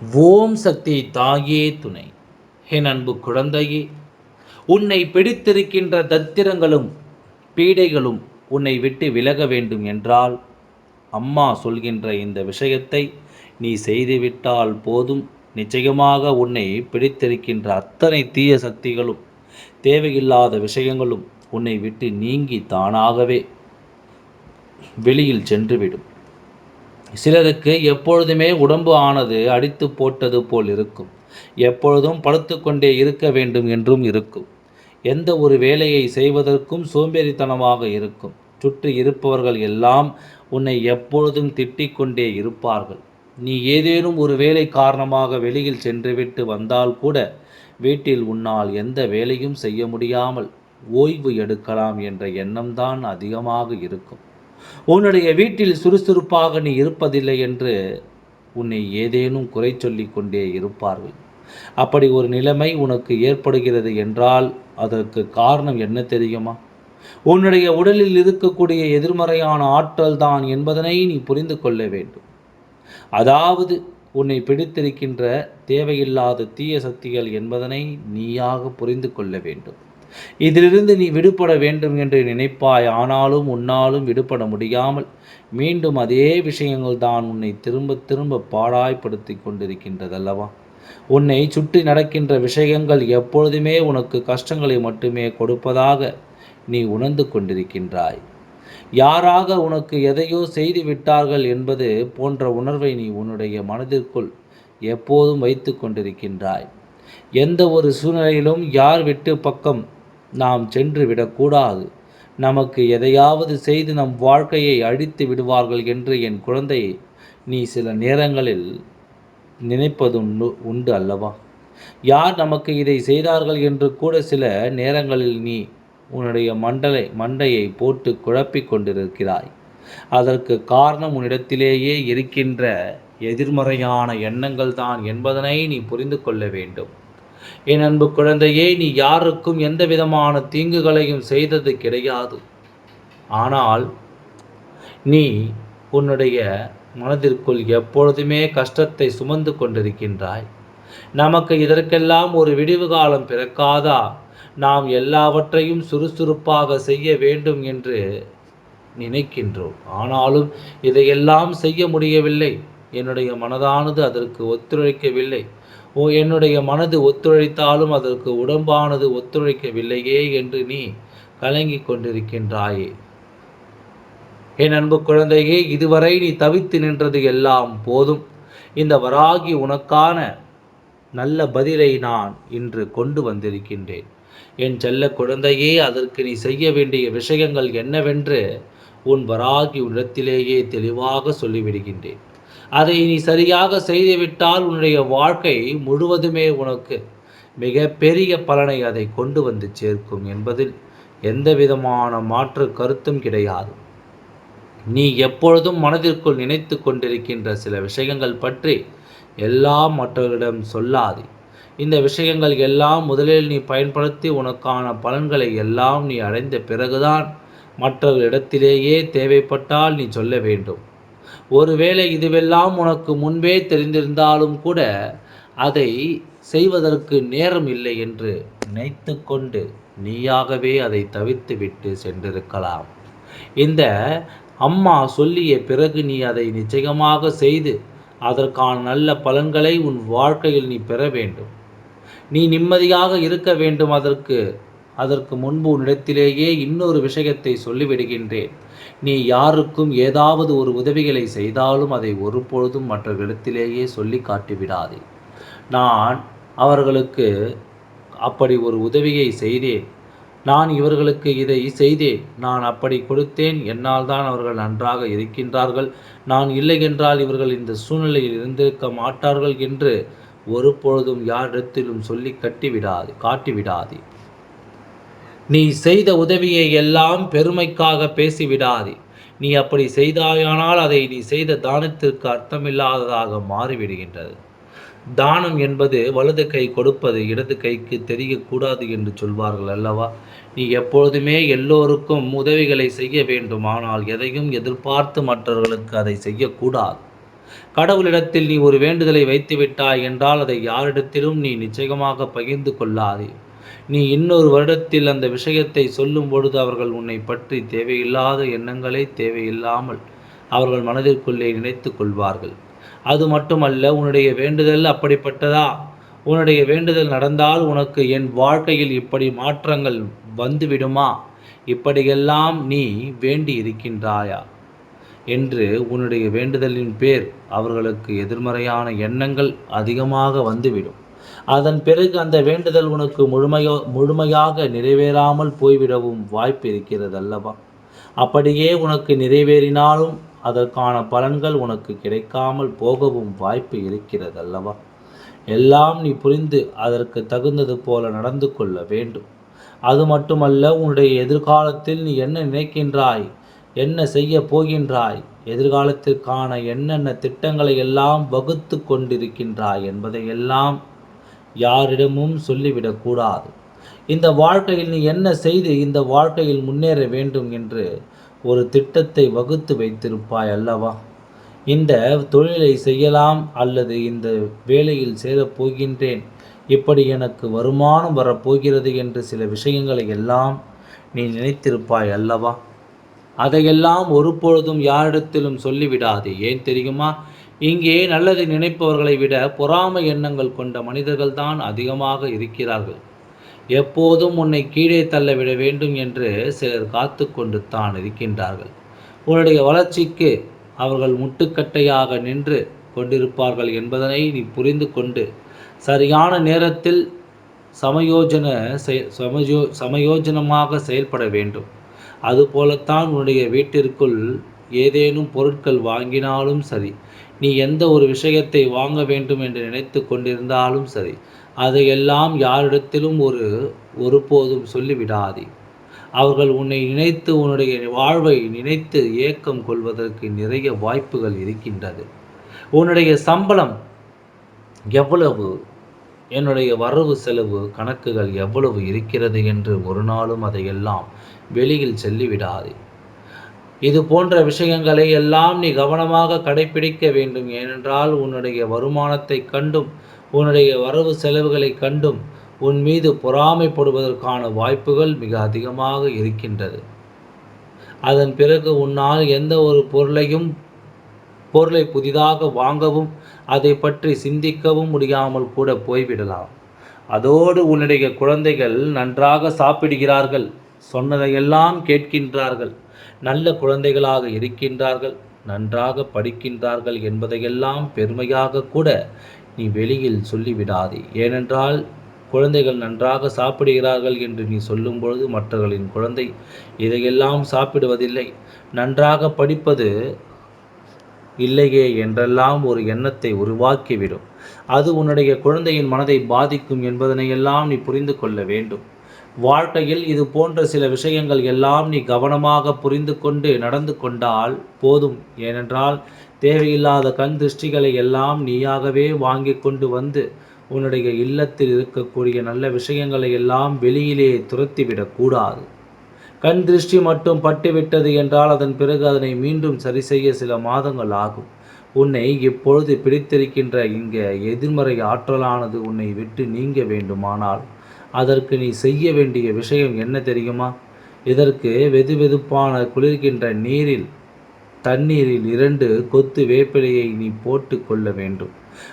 ஓம் சக்தி தாயே துணை. என் அன்பு குழந்தையே உன்னை பிடித்திருக்கின்ற தத்திரங்களும் பீடைகளும் உன்னை விட்டு விலக வேண்டும் என்றால் அம்மா சொல்கின்ற இந்த விஷயத்தை நீ செய்துவிட்டால் போதும். நிச்சயமாக உன்னை பிடித்திருக்கின்ற அத்தனை தீய சக்திகளும் தேவையில்லாத விஷயங்களும் உன்னை விட்டு நீங்கி தானாகவே வெளியில் சென்றுவிடும். சிலருக்கு எப்பொழுதுமே உடம்பு ஆனது அடித்து போட்டது போல் இருக்கும். எப்பொழுதும் படுத்துக்கொண்டே இருக்க வேண்டும் என்றும் இருக்கும். எந்த ஒரு வேலையை செய்வதற்கும் சோம்பேறித்தனமாக இருக்கும். சுற்றி இருப்பவர்கள் எல்லாம் உன்னை எப்பொழுதும் திட்டிக் கொண்டே இருப்பார்கள். நீ ஏதேனும் ஒரு வேலை காரணமாக வெளியில் சென்றுவிட்டு வந்தால் கூட வீட்டில் உன்னால் எந்த வேலையும் செய்ய முடியாமல் ஓய்வு எடுக்கலாம் என்ற எண்ணம்தான் அதிகமாக இருக்கும். உன்னுடைய வீட்டில் சுறுசுறுப்பாக நீ இருப்பதில்லை என்று உன்னை ஏதேனும் குறை சொல்லிக் கொண்டே இருப்பார்கள். அப்படி ஒரு நிலைமை உனக்கு ஏற்படுகிறது என்றால் அதற்கு காரணம் என்ன தெரியுமா? உன்னுடைய உடலில் இருக்கக்கூடிய எதிர்மறையான ஆற்றல் தான் என்பதனை நீ புரிந்து கொள்ள வேண்டும். அதாவது உன்னை பிடித்திருக்கின்ற தேவையில்லாத தீய சக்திகள் என்பதனை நீயாக புரிந்து கொள்ள வேண்டும். இதிலிருந்து நீ விடுபட வேண்டும் என்று நினைப்பாய். ஆனாலும் உன்னாலும் விடுபட முடியாமல் மீண்டும் அதே விஷயங்கள் தான் உன்னை திரும்ப திரும்ப பாடாய்படுத்தி கொண்டிருக்கின்றதல்லவா? உன்னை சுற்றி நடக்கின்ற விஷயங்கள் எப்பொழுதுமே உனக்கு கஷ்டங்களை மட்டுமே கொடுப்பதாக நீ உணர்ந்து கொண்டிருக்கின்றாய். யாராக உனக்கு எதையோ செய்து விட்டார்கள் என்பது போன்ற உணர்வை நீ உன்னுடைய மனதிற்குள் எப்போதும் வைத்து கொண்டிருக்கின்றாய். எந்த ஒரு சூழ்நிலையிலும் யார் விட்டு பக்கம் நாம் சென்று விடக்கூடாது. நமக்கு எதையாவது செய்து நம் வாழ்க்கையை அழித்து விடுவார்கள் என்று என் குழந்தை நீ சில நேரங்களில் நினைப்பது உண்டு அல்லவா? யார் நமக்கு இதை செய்தார்கள் என்று கூட சில நேரங்களில் நீ உன்னுடைய மண்டலை மண்டையை போட்டு குழப்பிக் கொண்டிருக்கிறாய். அதற்கு காரணம் உன்னிடத்திலேயே இருக்கின்ற எதிர்மறையான எண்ணங்கள் தான் என்பதனை நீ புரிந்து கொள்ள வேண்டும். என் அன்பு குழந்தையே நீ யாருக்கும் எந்த விதமான தீங்குகளையும் செய்தது கிடையாது. ஆனால் நீ உன்னுடைய மனதிற்குள் எப்பொழுதுமே கஷ்டத்தை சுமந்து கொண்டிருக்கின்றாய். நமக்கு இதற்கெல்லாம் ஒரு விடிவு காலம் பிறக்காதா? நாம் எல்லாவற்றையும் சுறுசுறுப்பாக செய்ய வேண்டும் என்று நினைக்கின்றோம். ஆனாலும் இதையெல்லாம் செய்ய முடியவில்லை. என்னுடைய மனதானது அதற்கு ஒத்துழைக்கவில்லை. என்னுடைய மனது ஒத்துழைத்தாலும் அதற்கு உடம்பானது ஒத்துழைக்கவில்லையே என்று நீ கலங்கி கொண்டிருக்கின்றாயே. என் அன்பு குழந்தையே இதுவரை நீ தவித்து நின்றது எல்லாம் போதும். இந்த வராகி உனக்கான நல்ல பதிலை நான் இன்று கொண்டு வந்திருக்கின்றேன். என் செல்ல குழந்தையே அதற்கு நீ செய்ய வேண்டிய விஷயங்கள் என்னவென்று உன் வராகி உள்ளத்திலேயே தெளிவாக சொல்லிவிடுகின்றேன். அதை நீ சரியாக செய்துவிட்டால் உன்னுடைய வாழ்க்கை முழுவதுமே உனக்கு மிக பெரிய பலனை அதை கொண்டு வந்து சேர்க்கும் என்பதில் எந்த விதமான மாற்று கருத்தும் கிடையாது. நீ எப்பொழுதும் மனதிற்குள் நினைத்து கொண்டிருக்கின்ற சில விஷயங்கள் பற்றி எல்லாம் மற்றவர்களிடம் சொல்லாது. இந்த விஷயங்கள் எல்லாம் முதலில் நீ பயன்படுத்தி உனக்கான பலன்களை எல்லாம் நீ அடைந்த பிறகுதான் மற்றவர்களிடத்திலேயே தேவைப்பட்டால் நீ சொல்ல வேண்டும். ஒருவேளை இதுவெல்லாம் உனக்கு முன்பே தெரிந்திருந்தாலும் கூட அதை செய்வதற்கு நேரம் இல்லை என்று நினைத்து கொண்டு நீயாகவே அதை தவிர்த்து விட்டு சென்றிருக்கலாம். இந்த அம்மா சொல்லிய பிறகு நீ அதை நிச்சயமாக செய்து அதற்கான நல்ல பலன்களை உன் வாழ்க்கையில் நீ பெற வேண்டும். நீ நிம்மதியாக இருக்க வேண்டும் அதற்கு அதற்கு முன்பு உன்னிடத்திலேயே இன்னொரு விஷயத்தை சொல்லிவிடுகின்றேன். நீ யாருக்கும் ஏதாவது ஒரு உதவிகளை செய்தாலும் அதை ஒருபொழுதும் மற்றவரிடத்திலேயே சொல்லி காட்டிவிடாதே. நான் அவர்களுக்கு அப்படி ஒரு உதவியை செய்தேன். நான் இவர்களுக்கு இதை செய்தேன். நான் அப்படி கொடுத்தேன். என்னால் தான் அவர்கள் நன்றாக இருக்கின்றார்கள். நான் இல்லை என்றால் இவர்கள் இந்த சூழ்நிலையில் இருந்திருக்க மாட்டார்கள் என்று ஒரு பொழுதும் யாரிடத்திலும் சொல்லி கட்டிவிடாது காட்டிவிடாது. நீ செய்த உதவியை எல்லாம் பெருமைக்காக பேசிவிடாதே. நீ அப்படி செய்தாயானால் அதை நீ செய்த தானத்திற்கு அர்த்தமில்லாததாக மாறிவிடுகின்றது. தானம் என்பது வலது கை கொடுப்பது இடது கைக்கு தெரியக்கூடாது என்று சொல்வார்கள் அல்லவா? நீ எப்பொழுதுமே எல்லோருக்கும் உதவிகளை செய்ய வேண்டும். ஆனால் எதையும் எதிர்பார்த்து மற்றவர்களுக்கு அதை செய்யக்கூடாது. கடவுளிடத்தில் நீ ஒரு வேண்டுதலை வைத்துவிட்டாய் என்றால் அதை யாரிடத்திலும் நீ நிச்சயமாக பகிர்ந்து கொள்ளாதே. நீ இன்னொரு வருடத்தில் அந்த விஷயத்தை சொல்லும் பொழுது அவர்கள் உன்னை பற்றி தேவையில்லாத எண்ணங்களை தேவையில்லாமல் அவர்கள் மனதிற்குள்ளே நினைத்து கொள்வார்கள். அது மட்டுமல்ல உன்னுடைய வேண்டுதல் அப்படிப்பட்டதா? உன்னுடைய வேண்டுதல் நடந்தால் உனக்கு என் வாழ்க்கையில் இப்படி மாற்றங்கள் வந்துவிடுமா? இப்படியெல்லாம் நீ வேண்டி இருக்கின்றாயா என்று உன்னுடைய வேண்டுதலின் பேர் அவர்களுக்கு எதிர்மறையான எண்ணங்கள் அதிகமாக வந்துவிடும். அதன் பிறகு அந்த வேண்டுதல் உனக்கு முழுமையோ முழுமையாக நிறைவேறாமல் போய்விடவும் வாய்ப்பு இருக்கிறது அல்லவா அப்படியே உனக்கு நிறைவேறினாலும் அதற்கான பலன்கள் உனக்கு கிடைக்காமல் போகவும் வாய்ப்பு இருக்கிறது அல்லவா எல்லாம் நீ புரிந்து அதற்கு தகுந்தது போல நடந்து கொள்ள வேண்டும். அது மட்டுமல்ல உன்னுடைய எதிர்காலத்தில் நீ என்ன நினைக்கின்றாய் என்ன செய்ய போகின்றாய் எதிர்காலத்திற்கான என்னென்ன திட்டங்களை எல்லாம் வகுத்து கொண்டிருக்கின்றாய் என்பதை எல்லாம் யாரிடமும் சொல்லிவிடக்கூடாது இந்த வாழ்க்கையில் நீ என்ன செய்து இந்த வாழ்க்கையில் முன்னேற வேண்டும் என்று ஒரு திட்டத்தை வகுத்து வைத்திருப்பாய் அல்லவா? இந்த தொழிலை செய்யலாம் அல்லது இந்த வேலையில் சேரப் போகின்றேன் இப்படி எனக்கு வருமானம் வரப்போகிறது என்று சில விஷயங்களை எல்லாம் நீ நினைத்திருப்பாய் அல்லவா? அதையெல்லாம் ஒருபொழுதும் யாரிடத்திலும் சொல்லிவிடாது. ஏன் தெரியுமா? இங்கே நல்லதை நினைப்பவர்களை விட பொறாமை எண்ணங்கள் கொண்ட மனிதர்கள் தான் அதிகமாக இருக்கிறார்கள். எப்போதும் உன்னை கீழே தள்ளவிட வேண்டும் என்று சிலர் காத்து கொண்டு தான் இருக்கின்றார்கள். உன்னுடைய வளர்ச்சிக்கு அவர்கள் முட்டுக்கட்டையாக நின்று கொண்டிருப்பார்கள் என்பதனை நீ புரிந்து கொண்டு சரியான நேரத்தில் சமயோஜன சமயோ சமயோஜனமாக செயல்பட வேண்டும். அதுபோலத்தான் உன்னுடைய வீட்டிற்குள் ஏதேனும் பொருட்கள் வாங்கினாலும் சரி நீ எந்த ஒரு விஷயத்தை வாங்க வேண்டும் என்று நினைத்து கொண்டிருந்தாலும் சரி அதையெல்லாம் யாரிடத்திலும் ஒரு ஒருபோதும் சொல்லிவிடாதே. அவர்கள் உன்னை நினைத்து உன்னுடைய வாழ்வை நினைத்து ஏக்கம் கொள்வதற்கு நிறைய வாய்ப்புகள் இருக்கின்றது. உன்னுடைய சம்பளம் எவ்வளவு? என்னுடைய வரவு செலவு கணக்குகள் எவ்வளவு இருக்கிறது என்று ஒரு நாளும் அதையெல்லாம் வெளியில் செல்லிவிடாதே. இது போன்ற விஷயங்களை எல்லாம் நீ கவனமாக கடைபிடிக்க வேண்டும். ஏனென்றால் உன்னுடைய வருமானத்தை கண்டும் உன்னுடைய வரவு செலவுகளை கண்டும் உன் மீது பொறாமைப்படுவதற்கான வாய்ப்புகள் மிக அதிகமாக இருக்கின்றது. அதன் பிறகு உன்னால் எந்த ஒரு பொருளையும் பொருளை புதிதாக வாங்கவும் அதை பற்றி சிந்திக்கவும் முடியாமல் கூட போய்விடலாம். அதோடு உன்னுடைய குழந்தைகள் நன்றாக சாப்பிடுகிறார்கள் சொன்னதையெல்லாம் கேட்கின்றார்கள். நல்ல குழந்தைகளாக இருக்கின்றார்கள் நன்றாக படிக்கின்றார்கள் என்பதையெல்லாம் பெருமையாக கூட நீ வெளியில் சொல்லிவிடாதே. ஏனென்றால் குழந்தைகள் நன்றாக சாப்பிடுகிறார்கள் என்று நீ சொல்லும் பொழுது மற்றவர்களின் குழந்தை இதையெல்லாம் சாப்பிடுவதில்லை. நன்றாக படிப்பது இல்லையே என்றெல்லாம் ஒரு எண்ணத்தை உருவாக்கிவிடும். அது உன்னுடைய குழந்தையின் மனதை பாதிக்கும் என்பதனையெல்லாம் நீ புரிந்து கொள்ள வேண்டும். வாழ்க்கையில் இது போன்ற சில விஷயங்கள் எல்லாம் நீ கவனமாக புரிந்து கொண்டு நடந்து கொண்டால் போதும். ஏனென்றால் தேவையில்லாத கண் திருஷ்டிகளை எல்லாம் நீயாகவே வாங்கி கொண்டு வந்து உன்னுடைய இல்லத்தில் இருக்கக்கூடிய நல்ல விஷயங்களை எல்லாம் வெளியிலே துரத்திவிடக்கூடாது கண் திருஷ்டி மட்டும் பட்டுவிட்டது என்றால் அதன் பிறகு அதனை மீண்டும் சரி செய்ய சில மாதங்கள் ஆகும். உன்னை இப்பொழுது பிடித்திருக்கின்ற இங்கே எதிர்மறை ஆற்றலானது உன்னை விட்டு நீங்க வேண்டுமானால் அதற்கு நீ செய்ய வேண்டிய விஷயம் என்ன தெரியுமா? இதற்கு வெது வெதுப்பான குளிர்கின்ற நீரில் தண்ணீரில் இரண்டு கொத்து வேப்பிலையை நீ போட்டு கொள்ள வேண்டும்.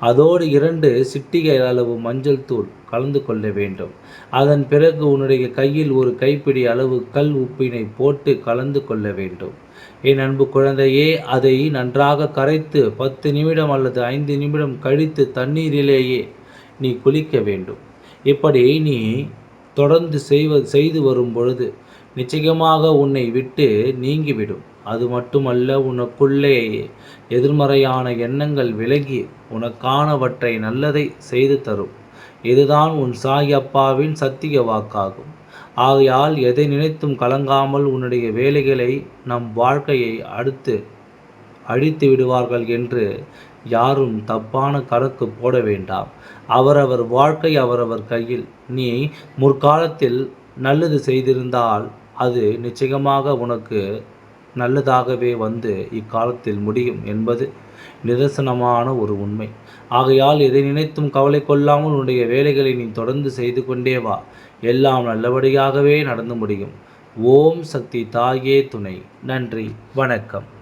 அதோடு இரண்டு சிட்டிகை அளவு மஞ்சள் தூள் கலந்து கொள்ள வேண்டும். அதன் பிறகு உன்னுடைய கையில் ஒரு கைப்பிடி அளவு கல் உப்பினை போட்டு கலந்து கொள்ள வேண்டும். என் அன்பு குழந்தையே அதை நன்றாக கரைத்து பத்து நிமிடம் அல்லது ஐந்து நிமிடம் கழித்து தண்ணீரிலேயே நீ குளிக்க வேண்டும். இப்படி நீ தொடர்ந்து செய்வ செய்து வரும் பொழுது நிச்சயமாக உன்னை விட்டு நீங்கிவிடும். அது மட்டுமல்ல உனக்குள்ளே எதிர்மறையான எண்ணங்கள் விலகி உனக்கானவற்றை நல்லதை செய்து தரும். இதுதான் உன் சாய் அப்பாவின் சத்திய வாக்காகும். ஆகையால் எதை நினைத்தும் கலங்காமல் உன்னுடைய வேலைகளை நம் வாழ்க்கையை அடுத்து அழித்து விடுவார்கள் என்று யாரும் தப்பான கணக்கு போட வேண்டாம். அவரவர் வாழ்க்கை அவரவர் கையில். நீ முற்காலத்தில் நல்லது செய்திருந்தால் அது நிச்சயமாக உனக்கு நல்லதாகவே வந்து இக்காலத்தில் முடியும் என்பது நிதர்சனமான ஒரு உண்மை. ஆகையால் எதை நினைத்தும் கவலை கொள்ளாமல் உன்னுடைய வேலைகளை நீ தொடர்ந்து செய்து கொண்டே வா. எல்லாம் நல்லபடியாகவே நடந்து முடியும். ஓம் சக்தி தாயே துணை. நன்றி. வணக்கம்.